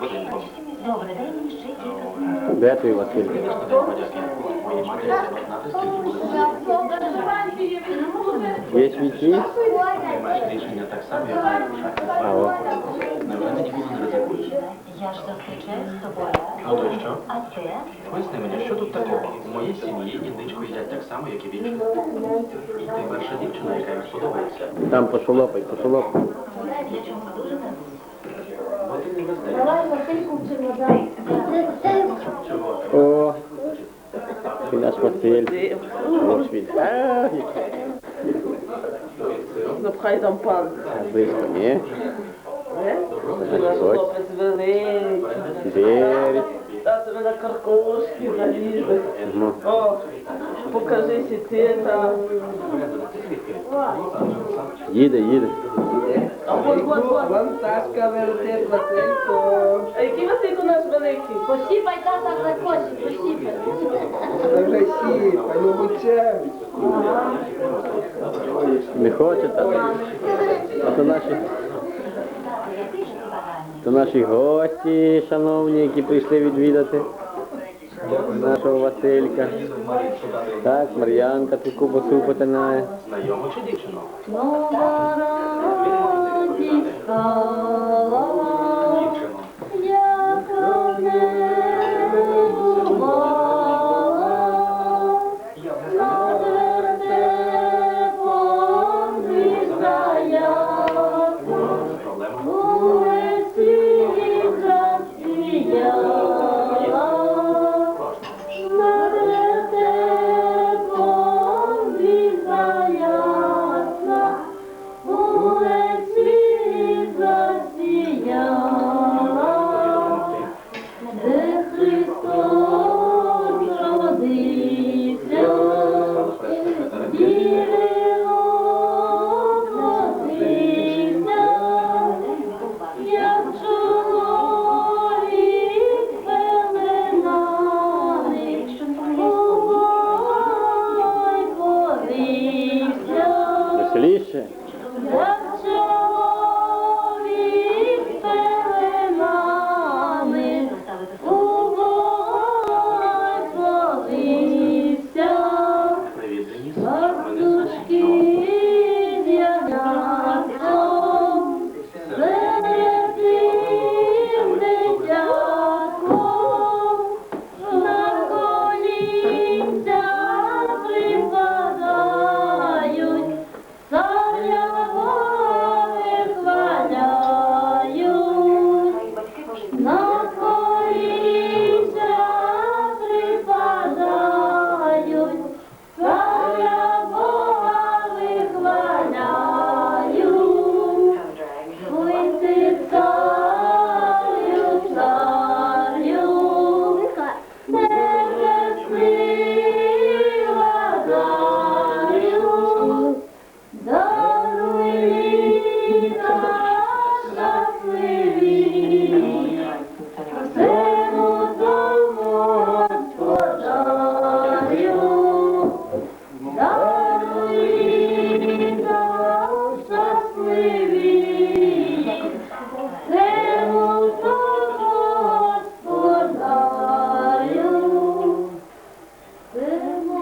Добрий день, ще кілька Де твій Василь? Є свічі? Приймаєш рішення так само, як. Невже ніколи не ризикуєш? Я ж зустрічаюсь з тобою. Ну то що? А це? Поясни мені, що тут такого? У моїй сім'ї індичку їдять так само, як і більше. Ти перша дівчина, яка їм сподобається. Там пошолопай, пошолопай. Бо ти не вездеш. Чого? О, і наш Василь. Ось він. А, який Запхай там пан. Близько, ні? Наш хлопець великий. Дев'ять. Тато на каркошки залізе. Ну, О, покажись і Вам Сашка велике Василько. А який Василько наш великий? Посіпай тата за косі, посіпай. Це вже сі, пані Гучев. Не хоче так. А то наші, то наші гості, шановні, які прийшли відвідати нашого Василька. Так, Мар'янка тут кубасу потинає. Знайому чи дівчину? God. Good.